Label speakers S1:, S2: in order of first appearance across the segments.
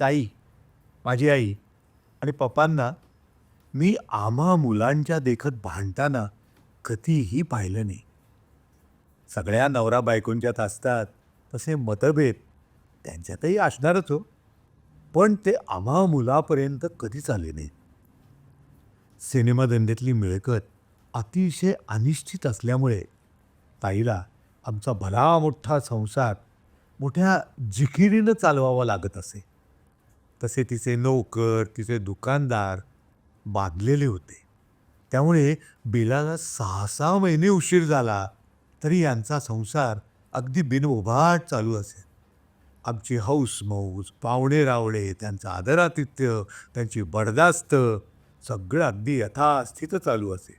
S1: ताई माझी आई आणि पप्पांना मी आम्हा मुलांच्या देखत भांडताना कधीही पाहिलं नाही. सगळ्या नवरा बायकोंच्यात असतात तसे मतभेद त्यांच्यातही असणारच हो. पण ते आम्हा मुलापर्यंत कधीच आले नाही सिनेमाधंद्यातली मिळकत अतिशय अनिश्चित असल्यामुळे ताईला आमचा भला मोठा संसार मोठ्या जिकिरीनं चालवावा लागत असे. तसे तिचे नोकर तिचे दुकानदार बांधलेले होते. त्यामुळे बिलाला सहा सहा महिने उशीर झाला तरी यांचा संसार अगदी बिनउभाट चालू असेल. आमची हौस मौज पाहुणे रावळे त्यांचं आदरातिथ्य त्यांची बडदास्त सगळं अगदी यथास्थित चालू असे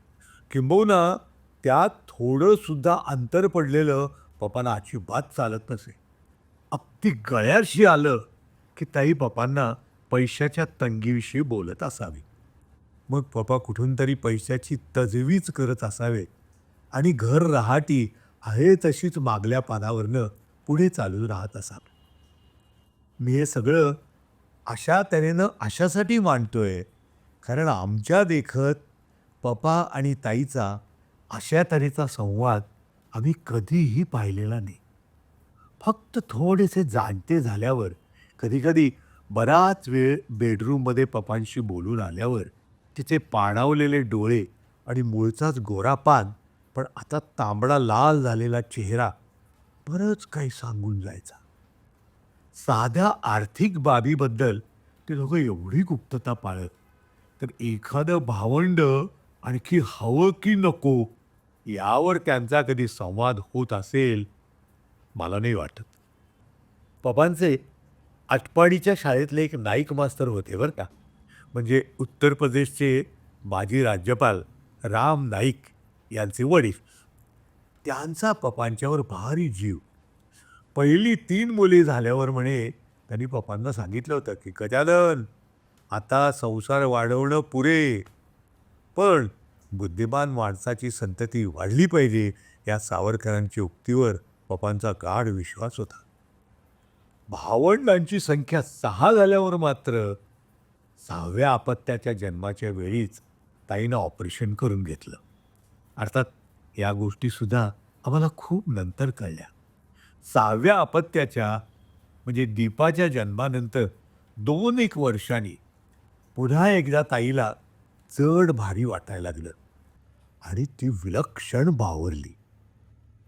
S1: किंबहुना त्यात थोडंसुद्धा अंतर पडलेलं पप्पांना अजिबात चालत नसे. अगदी गळ्याशी आलं की ताई पप्पांना पैशाच्या तंगीविषयी बोलत असावी. मग पप्पा कुठून तरी पैशाची तजवीज करत असावे आणि घर रहाटी आहे तशीच मागल्या पानावरनं पुढे चालू राहत असावं. मी हे सगळं अशा तऱ्हेनं अशासाठी मांडतोय कारण आमच्या देखत पप्पा आणि ताईचा अशा तऱ्हेचा संवाद आम्ही कधीही पाहिलेला नाही. फक्त थोडेसे जाणते झाल्यावर कधीकधी बराच वेळ बेडरूममध्ये पप्पांशी बोलून आल्यावर तिचे पाणावलेले डोळे आणि मूळचाच गोरा पान पण आता तांबडा लाल झालेला चेहरा बरंच काही सांगून जायचा. साध्या आर्थिक बाबीबद्दल ते दोघं एवढी गुप्तता पाळत तर एखादं भावंड आणखी हवं की नको यावर त्यांचा कधी संवाद होत असेल मला नाही वाटत. पप्पांचे आटपाडीच्या शाळेतले एक नाईक मास्तर होते बरं का. म्हणजे उत्तर प्रदेशचे माजी राज्यपाल राम नाईक यांचे वडील. त्यांचा पप्पांच्यावर भारी जीव. पहिली तीन मुली झाल्यावर म्हणे त्यांनी पप्पांना सांगितलं होतं की गजानन आता संसार वाढवणं पुरे पण बुद्धिमान माणसाची संतती वाढली पाहिजे या सावरकरांच्या उक्तीवर पप्पांचा गाढ विश्वास होता. भावंडांची संख्या सहा झाल्यावर मात्र सहाव्या अपत्याच्या जन्माच्या वेळीच ताईनं ऑपरेशन करून घेतलं. अर्थात या गोष्टीसुद्धा आम्हाला खूप नंतर कळल्या. सहाव्या अपत्याच्या म्हणजे दीपाच्या जन्मानंतर दोन एक वर्षांनी पुन्हा एकदा ताईला चढ भारी वाटायला लागलं. आणि ती विलक्षण बावरली.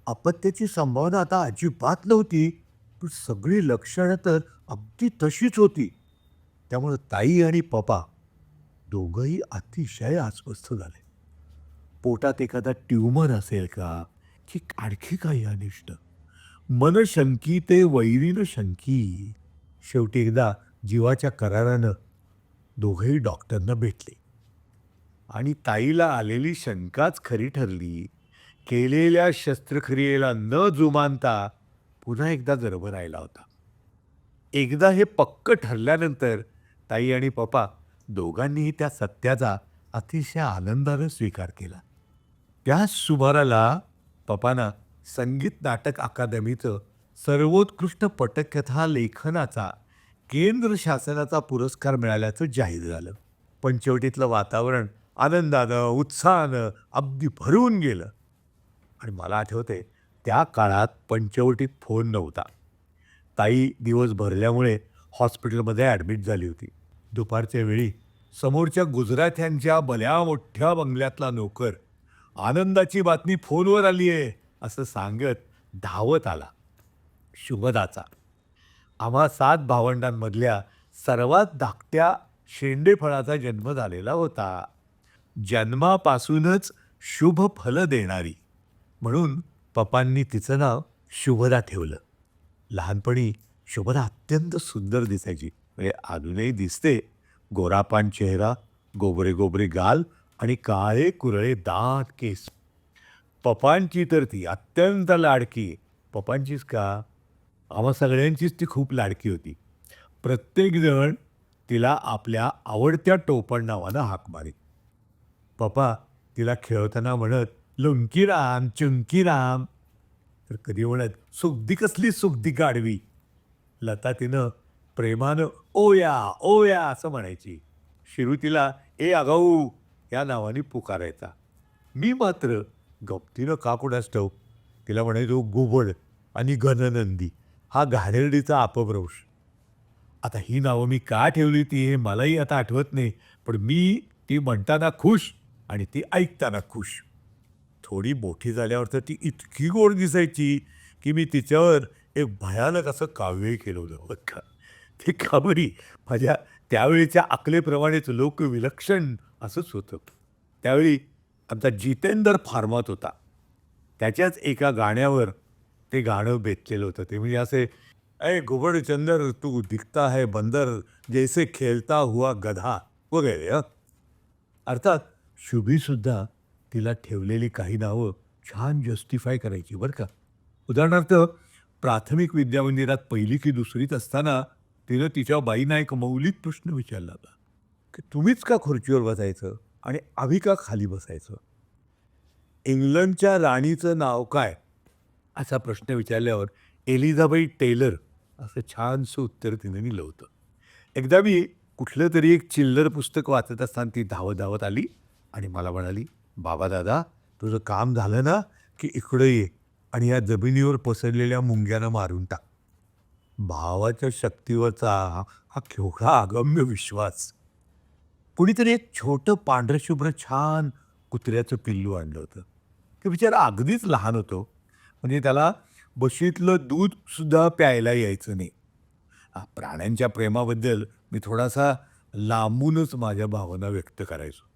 S1: अपत्याची संभावना आता अजिबात नव्हती. पण सगळी लक्षणं तर अगदी तशीच होती. त्यामुळं ताई आणि पप्पा दोघंही अतिशय अस्वस्थ झाले. पोटात एखादा ट्युमर असेल का की आणखी काही अनिष्ट? मन शंकी ते वैरीनं शंकी. शेवटी एकदा जीवाच्या करारानं दोघंही डॉक्टरना भेटले. आणि ताईला आलेली शंकाच खरी ठरली. केलेल्या शस्त्रक्रियेला न जुमानता पुन्हा एकदा गर्भ राहिला होता. एकदा हे पक्क ठरल्यानंतर ताई आणि पप्पा दोघांनीही त्या सत्याचा अतिशय आनंदानं स्वीकार केला. त्याच सुमाराला पप्पांना संगीत नाटक अकादमीचं सर्वोत्कृष्ट पटकथा लेखनाचा केंद्र शासनाचा पुरस्कार मिळाल्याचं जाहीर झालं. पंचवटीतलं वातावरण आनंदानं उत्साहानं अगदी भरून गेलं. आणि मला आठवते त्या काळात पंचवटीत फोन नव्हता. ताई दिवस भरल्यामुळे हॉस्पिटलमध्ये ॲडमिट झाली होती. दुपारच्या वेळी समोरच्या गुजरात्यांच्या भल्या मोठ्या बंगल्यातला नोकर आनंदाची बातमी फोनवर आली आहे असं सांगत धावत आला. शुभदाचा. आम्हा सात भावंडांमधल्या सर्वात धाकट्या शेंडेफळाचा जन्म झालेला होता. जन्मापासूनच शुभ फल देणारी. म्हणून पप्पांनी तिचं नाव शुभदा ठेवलं. लहानपणी शुभदा अत्यंत सुंदर दिसायची. म्हणजे अजूनही दिसते. गोरापान चेहरा गोबरे गोबरे गाल आणि काळे कुरळे दात केस. पप्पांची तर ती अत्यंत लाडकी. पप्पांचीच का? आम्हा सगळ्यांचीच ती खूप लाडकी होती. प्रत्येकजण तिला आपल्या आवडत्या टोपण नावानं हाक मारी पप्पा तिला खेळताना म्हणत लुंकीराम चुंकीराम. तर कधी म्हणत सुगदी कसली सुगदी गाडवी लता तिनं प्रेमानं ओया ओया असं म्हणायची. शिरू तिला ए आगाऊ या नावाने पुकारायचा. मी मात्र गप्तीनं का कोणास तिला म्हणायचो गुबड आणि घननंदी हा घाणेरडीचा अपभ्रंश. आता ही नावं मी का ठेवली ती हे मलाही आता आठवत नाही पण मी ती म्हणताना खुश आणि ती ऐकताना खुश. थोडी मोठी झाल्यावर तर ती इतकी गोड दिसायची की मी तिच्यावर एक भयानक असं काव्यही केलं होतं. बरं का? ते काबरी माझ्या त्यावेळीच्या आकलेप्रमाणेच लोक विलक्षण असंच होतं. त्यावेळी आमचा जितेंद्र फार्मात होता. त्याच्याच एका गाण्यावर ते गाणं बेतलेलं होतं. ते म्हणजे असे ऐ घुबड चंदर तू दिखता है बंदर जैसे खेळता हुआ गधा वगैरे अर्थात शुभीसुद्धा तिला ठेवलेली काही नावं छान जस्टिफाय करायची बरं का? उदाहरणार्थ प्राथमिक विद्यामंदिरात पहिली की दुसरीत असताना तिनं तिच्या बाईंना एक मौलिक प्रश्न विचारला होता. की तुम्हीच का खुर्चीवर बसायचं आणि आम्ही का खाली बसायचं? इंग्लंडच्या राणीचं नाव काय? असा प्रश्न विचारल्यावर एलिझाबाई टेलर असं छानसं उत्तर तिने दिलं होतं. एकदा मी कुठलं तरी एक चिल्लर पुस्तक वाचत असताना ती धावत धावत आली आणि मला म्हणाली बाबा दादा तुझं काम झालं ना की इकडं ये आणि या जमिनीवर पसरलेल्या मुंग्यानं मारून टाक. भावाच्या शक्तीवरचा हा केवढा अगम्य विश्वास. कुणीतरी एक छोटं पांढरशुभ्र छान कुत्र्याचं पिल्लू आणलं होतं. ते बिचारा अगदीच लहान होतो. म्हणजे त्याला बशीतलं दूधसुद्धा प्यायला यायचं नाही. हा, प्राण्यांच्या प्रेमाबद्दल मी थोडासा लांबूनच माझ्या भावना व्यक्त करायचो.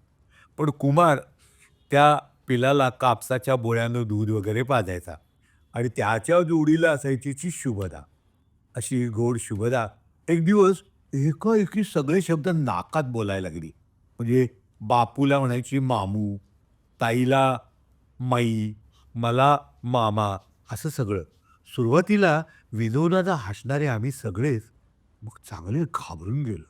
S1: पण कुमार त्या पिलाला कापसाच्या बोळ्यानं दूध वगैरे पाजायचा. आणि त्याच्या जोडीला असायची ती शुभदा. अशी गोड शुभदा. एक दिवस एकाएकी सगळे शब्द नाकात बोलायला लागली. म्हणजे बापूला म्हणायची मामू ताईला माई मला मामा असं सगळं. सुरुवातीला विनोदाला हसणारे आम्ही सगळेच. मग चांगले घाबरून गेलो.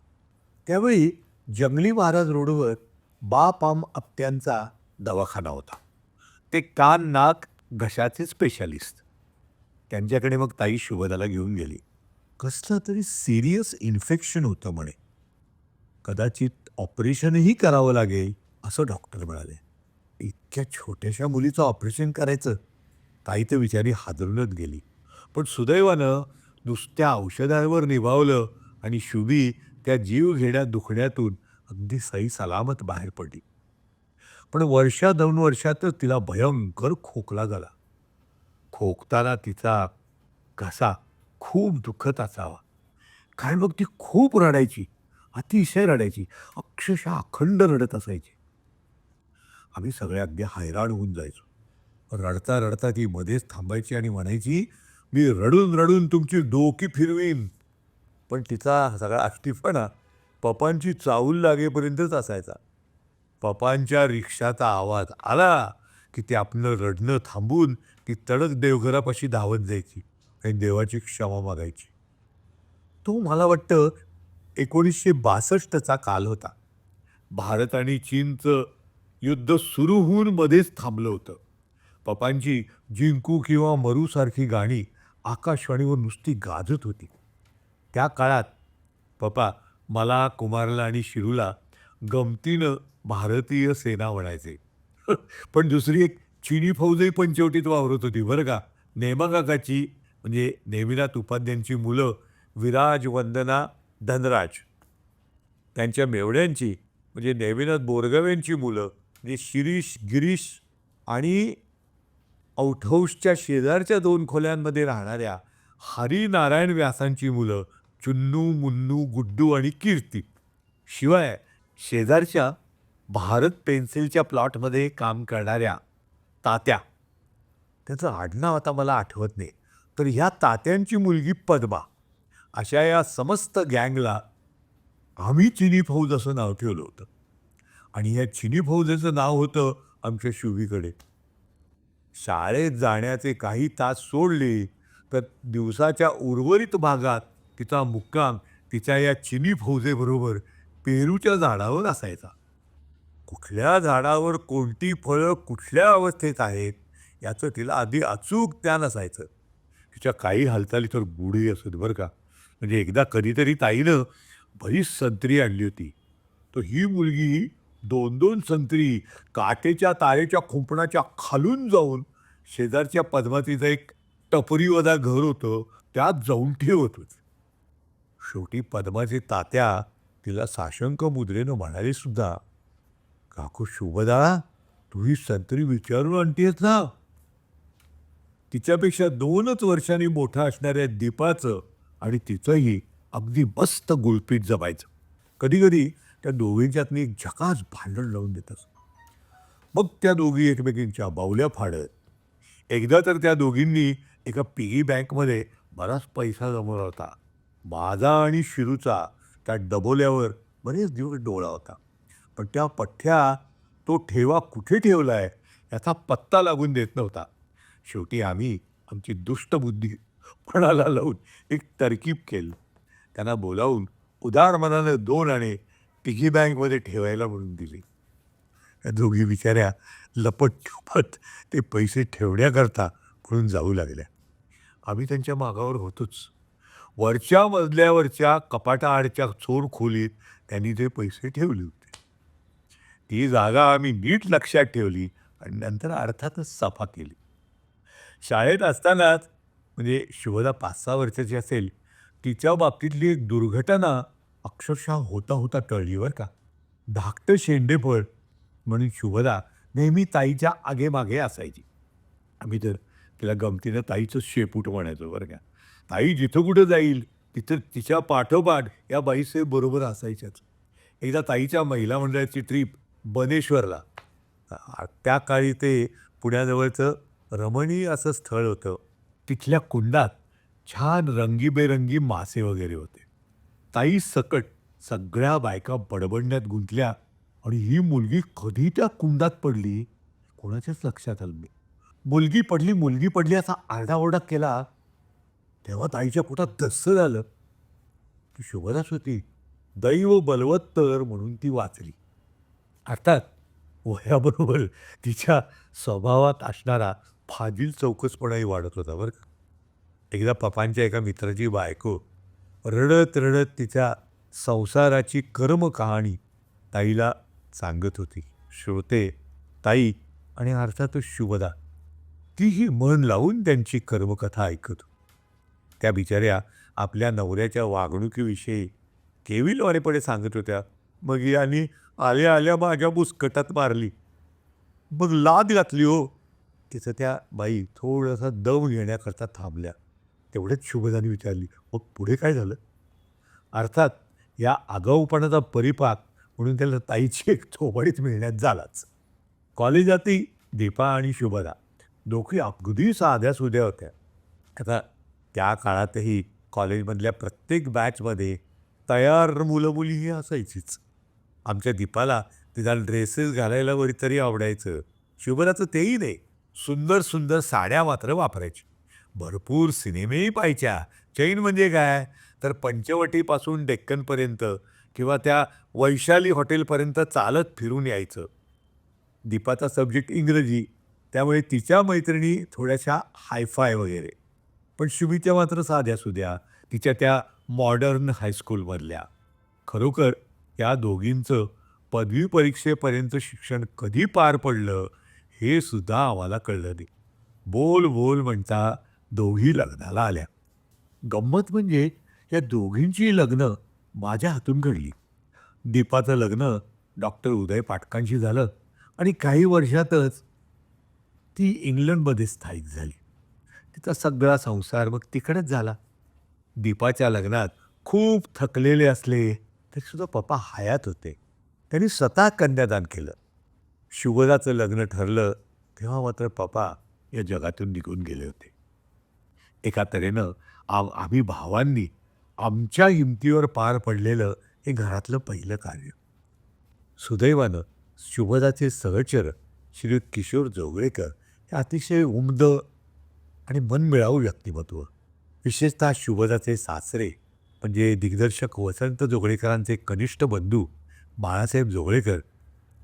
S1: त्यावेळी जंगली महाराज रोडवर बाप आम आप्त्यांचा दवाखाना होता. ते कान नाक घशाचे स्पेशालिस्ट त्यांच्याकडे मग ताई शुभदाला घेऊन गेली. कसलं तरी सिरियस इन्फेक्शन होतं म्हणे. कदाचित ऑपरेशनही करावं लागेल असं डॉक्टर म्हणाले. इतक्या छोट्याशा मुलीचं ऑपरेशन करायचं. ताई तर विचारी हादरूनच गेली. पण सुदैवानं नुसत्या औषधांवर निभावलं आणि शुभी त्या जीव घेण्या दुखण्यातून अगदी सही सलामत बाहेर पडली. पण वर्षा दोन वर्षातच तिला भयंकर खोकला झाला. खोकताना तिचा घसा खूप दुखत असावा. काय मग ती खूप रडायची अतिशय रडायची अक्षरशः अखंड रडत असायची. आम्ही सगळे अगदी हैराण होऊन जायचो. रडता रडता ती मध्येच थांबायची आणि म्हणायची मी रडून रडून तुमची डोकी फिरवीन. पण तिचा सगळा अस्तिफपणा पप्पांची चाऊल लागेपर्यंतच असायचा. पप्पांच्या रिक्षाचा आवाज आला की ते आपलं रडणं थांबून ती तडक देवघरापाशी धावत जायची आणि देवाची क्षमा मागायची. तो मला वाटतं एकोणीसशे बासष्टचा काल होता. भारत आणि चीनचं युद्ध सुरू होऊन मध्येच थांबलं होतं. पप्पांची जिंकू किंवा मरूसारखी गाणी आकाशवाणीवर नुसती गाजत होती. त्या काळात पप्पा मला कुमारला आणि शिरूला गमतीनं भारतीय सेना म्हणायचे. पण दुसरी एक चिनी फौजही पंचवटीत वावरत होती बरं का? नेमाकाकाची म्हणजे नेमिनाथ उपाध्यांची मुलं विराज वंदना धनराज. त्यांच्या मेवड्यांची म्हणजे नेमिनाथ बोरगव्यांची मुलं म्हणजे शिरीष गिरीश आणि औठौसच्या शेजारच्या दोन खोल्यांमध्ये राहणाऱ्या हरिनारायण व्यासांची मुलं चुन्नू मुन्नू गुड्डू आणि कीर्ती. शिवाय शेजारच्या भारत पेन्सिलच्या प्लॉटमध्ये काम करणाऱ्या तात्या. त्याचं आडनाव आता मला आठवत नाही तर ह्या तात्यांची मुलगी पद्मा. अशा या समस्त गँगला आम्ही चिनी फौज असं नाव ठेवलं होतं. आणि या चिनी फौजेचं नाव होतं आमच्या शुभीकडे. शाळेत जाण्याचे काही तास सोडले तर दिवसाच्या उर्वरित भागात तिचा मुक्काम तिच्या या चिनी फौजेबरोबर पेरूच्या झाडावर असायचा. कुठल्या झाडावर कोणती फळं कुठल्या अवस्थेत आहेत याचं तिला आधी अचूक ज्ञान असायचं. तिच्या काही हालचाली तर गुढी असत बरं का. म्हणजे एकदा कधीतरी ताईनं बरीच संत्री आणली होती. तर ही मुलगी दोन दोन संत्री काटेच्या तारेच्या खुंपणाच्या खालून जाऊन शेजारच्या पद्मातीचं एक टपरीवदा घर होतं त्यात जाऊन ठेवत होती शेवटी पद्माचे तात्या तिला साशंक मुद्रेनं म्हणाले सुद्धा काकू शुभदा तू ही संत्री विचारून आणतेस ना? तिच्यापेक्षा दोनच वर्षांनी मोठं असणाऱ्या दीपाचं आणि तिचंही अगदी मस्त गुळपीट जमायचं. कधी कधी त्या दोघींच्यातनी एक झकास भांडण लावून देत मग त्या दोघी एकमेकींच्या बावल्या फाडत. एकदा तर त्या दोघींनी एका पिगी बँकमध्ये बराच पैसा जमवला होता. माझा आणि शिरूचा त्या डबोल्यावर बरेच दिवस डोळा होता. पण त्या पठ्ठ्या तो ठेवा कुठे ठेवला आहे याचा पत्ता लागून देत नव्हता. शेवटी आम्ही आमची दुष्ट बुद्धी पणाला लावून एक तरकीब केली. त्यांना बोलावून उदार मनानं दोन आणे पिगी बँकमध्ये ठेवायला म्हणून दिली. त्या दोघी बिचाऱ्या लपट ते पैसे ठेवण्याकरता म्हणून जाऊ लागल्या. आम्ही त्यांच्या मागावर होतोच. वरच्या मजल्यावरच्या कपाटाआडच्या चोर खोलीत त्यांनी ते पैसे ठेवले होते. ती जागा आम्ही नीट लक्षात ठेवली आणि नंतर अर्थातच सफा केली. शाळेत असतानाच म्हणजे शुभदा पाच सहा वर्षाची असेल तिच्या बाबतीतली एक दुर्घटना अक्षरशः होता होता टळली बरं का. धाकटं शेंडेफळ म्हणून शुभदा नेहमी ताईच्या आगेमागे असायची. आम्ही तर तिला गमतीनं ताईचं शेपूट म्हणायचो बरं का. ताई जिथं कुठं जाईल तिथं तिच्या पाठोपाठ या बाईसे बरोबर असायच्याच. एकदा ताईच्या महिला मंडळाची ट्रीप बनेश्वरला. त्या काळी ते पुण्याजवळचं रमणीय असं स्थळ होतं. तिथल्या कुंडात छान रंगीबेरंगी मासे वगैरे होते. ताई सकट सगळ्या बायका बडबडण्यात गुंतल्या आणि ही मुलगी कधी त्या कुंडात पडली? कोणाच्याच लक्षात आलं मी मुलगी पडली मुलगी पडली असा आरडाओरडा केला तेव्हा ताईच्या पोटात दस्स झालं. ती शुभदाच होती. दैव बलवत्तर म्हणून ती वाचली. अर्थात वयाबरोबर तिच्या स्वभावात असणारा फाजील चौकसपणाही वाढत होता बरं का. एकदा पप्पांच्या एका मित्राची बायको रडत रडत तिच्या संसाराची कर्म कहाणी ताईला सांगत होती. श्रोते ताई आणि अर्थातच शुभदा तीही मन लावून त्यांची कर्मकथा ऐकत. होती. त्या बिचाऱ्या आपल्या नवऱ्याच्या वागणुकीविषयी केविलवारेपणे सांगत होत्या. मग यांनी आल्या आल्या माझ्या बुसकटात मारली. मग लाद घातली हो. तिथं त्या बाई थोडासा दम घेण्याकरता थांबल्या. तेवढ्याच शुभदानी विचारली मग पुढे काय झालं? अर्थात या आगाऊपणाचा परिपाक म्हणून त्याला ताईची एक थोबाडीच मिळण्यात झालाच. कॉलेजातही दीपा आणि शुभदा दोघी अगदी साध्या सुध्या होत्या. आता त्या काळातही कॉलेजमधल्या प्रत्येक बॅचमध्ये तयार मुलं मुलीही असायचीच. आमच्या दीपाला तिला ड्रेसेस घालायला वरी तरी आवडायचं. शुभलाचं तेही नाही. सुंदर सुंदर साड्या मात्र वापरायची. भरपूर सिनेमेही पाहायच्या. चैन म्हणजे काय? तर पंचवटीपासून डेक्कनपर्यंत किंवा त्या वैशाली हॉटेलपर्यंत चालत फिरून यायचं. दीपाचा सब्जेक्ट इंग्रजी. त्यामुळे तिच्या मैत्रिणी थोड्याशा हायफाय वगैरे. पण शुभीच्या मात्र साध्या सुद्या तिच्या त्या मॉडर्न हायस्कूलमधल्या खरोखर या दोघींचं पदवी परीक्षेपर्यंत शिक्षण कधी पार पडलं हे सुद्धा आम्हाला कळलं नाही. बोल बोल म्हणता दोघी लग्नाला आल्या. गंमत म्हणजे या दोघींची लग्न माझ्या हातून घडली. दीपाचं लग्न डॉक्टर उदय पाटकांशी झालं आणि काही वर्षातच ती इंग्लंडमध्ये स्थायिक झाली. तिचा सगळा संसार मग तिकडेच झाला. दीपाच्या लग्नात खूप थकलेले असले तरीसुद्धा पप्पा हयात होते. त्यांनी स्वतः कन्यादान केलं. शुभदाचं लग्न ठरलं तेव्हा मात्र पप्पा या जगातून निघून गेले होते. एका तऱ्हेनं आम आम्ही भावांनी आमच्या हिमतीवर पार पडलेलं हे घरातलं पहिलं कार्य. सुदैवानं शुभदाचे सहचर श्री किशोर जोगळेकर हे अतिशय उमद आणि मनमिळावू व्यक्तिमत्व. विशेषतः शुभदाचे सासरे म्हणजे दिग्दर्शक वसंत जोगळेकरांचे कनिष्ठ बंधू बाळासाहेब जोगळेकर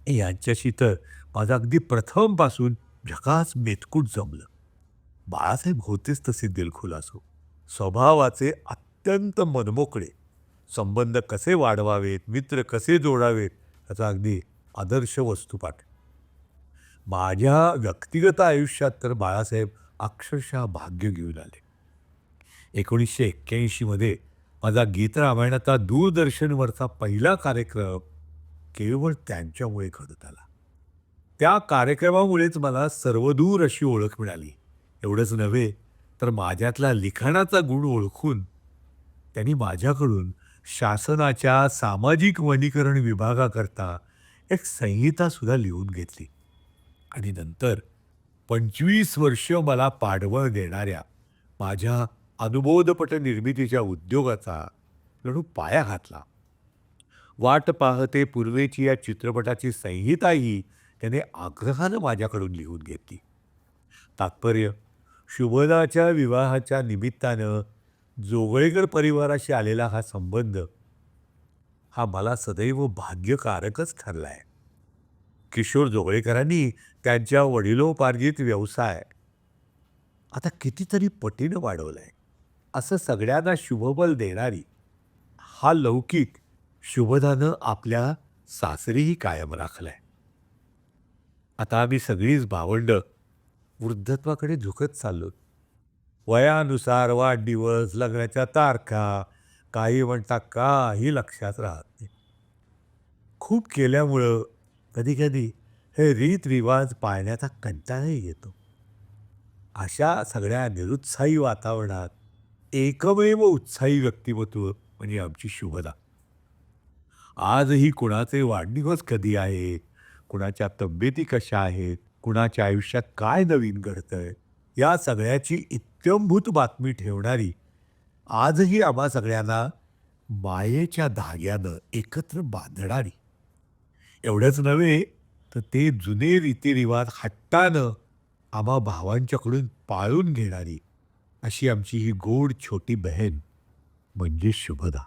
S1: यांच्याशी तर माझं अगदी प्रथमपासून झकास मेतकूट जमलं. बाळासाहेब होतेच तसे दिलखुलास स्वभावाचे अत्यंत मनमोकळे. संबंध कसे वाढवावेत मित्र कसे जोडावेत याचा अगदी आदर्श वस्तुपाठ. माझ्या व्यक्तिगत आयुष्यात तर बाळासाहेब अक्षरशः भाग्य घेऊन आले. एकोणीसशे एक्क्याऐंशीमध्ये माझा गीत रामायणाचा दूरदर्शनवरचा पहिला कार्यक्रम केवळ त्यांच्यामुळे घडत आला. त्या कार्यक्रमामुळेच मला सर्वदूर अशी ओळख मिळाली. एवढंच नव्हे तर माझ्यातला लिखाणाचा गुण ओळखून त्यांनी माझ्याकडून शासनाच्या सामाजिक वनीकरण विभागाकरता एक संहितासुद्धा लिहून घेतली. आणि नंतर पंचवीस वर्ष मला पाठबळ देणाऱ्या माझ्या अनुबोधपट निर्मितीच्या उद्योगाचा लढू पाया घातला. वाट पाहते पूर्वेची या चित्रपटाची संहिताही त्याने आग्रहानं माझ्याकडून लिहून घेतली. तात्पर्य शुभदाच्या विवाहाच्या निमित्तानं जोगळेकर परिवाराशी आलेला हा संबंध हा मला सदैव भाग्यकारकच ठरला आहे किशोर जोगळेकरांनी त्यांच्या वडिलोपार्जित व्यवसाय आता कितीतरी पटीनं वाढवलं आहे असं सगळ्यांना शुभबल देणारी हा लौकिक शुभदानं आपल्या सासरीही कायम राखलाय. आता आम्ही सगळीच भावंड वृद्धत्वाकडे झुकत चाललो. वयानुसार वाढदिवस लग्नाच्या तारखा काही म्हणता काही लक्षात राहत नाही. खूप केल्यामुळं कधीकधी हे रीतरिवाज पाळण्याचा कंटाळाही येतो. अशा सगळ्या निरुत्साही वातावरणात एकमेव उत्साही व्यक्तिमत्व म्हणजे आमची शुभदा. आजही कुणाचे वाढदिवस कधी आहे? कुणाच्या तब्येती कशा आहेत? कुणाच्या आयुष्यात काय नवीन घडतंय? या सगळ्याची इत्यंभूत बातमी ठेवणारी आजही आम्हा सगळ्यांना मायेच्या धाग्यानं एकत्र बांधणारी एवढंच नव्हे तर ते जुने रीतिरिवाज हट्टानं आम्हा भावांच्याकडून पाळून घेणारी अशी आमची ही गोड छोटी बहीण म्हणजे शुभदा.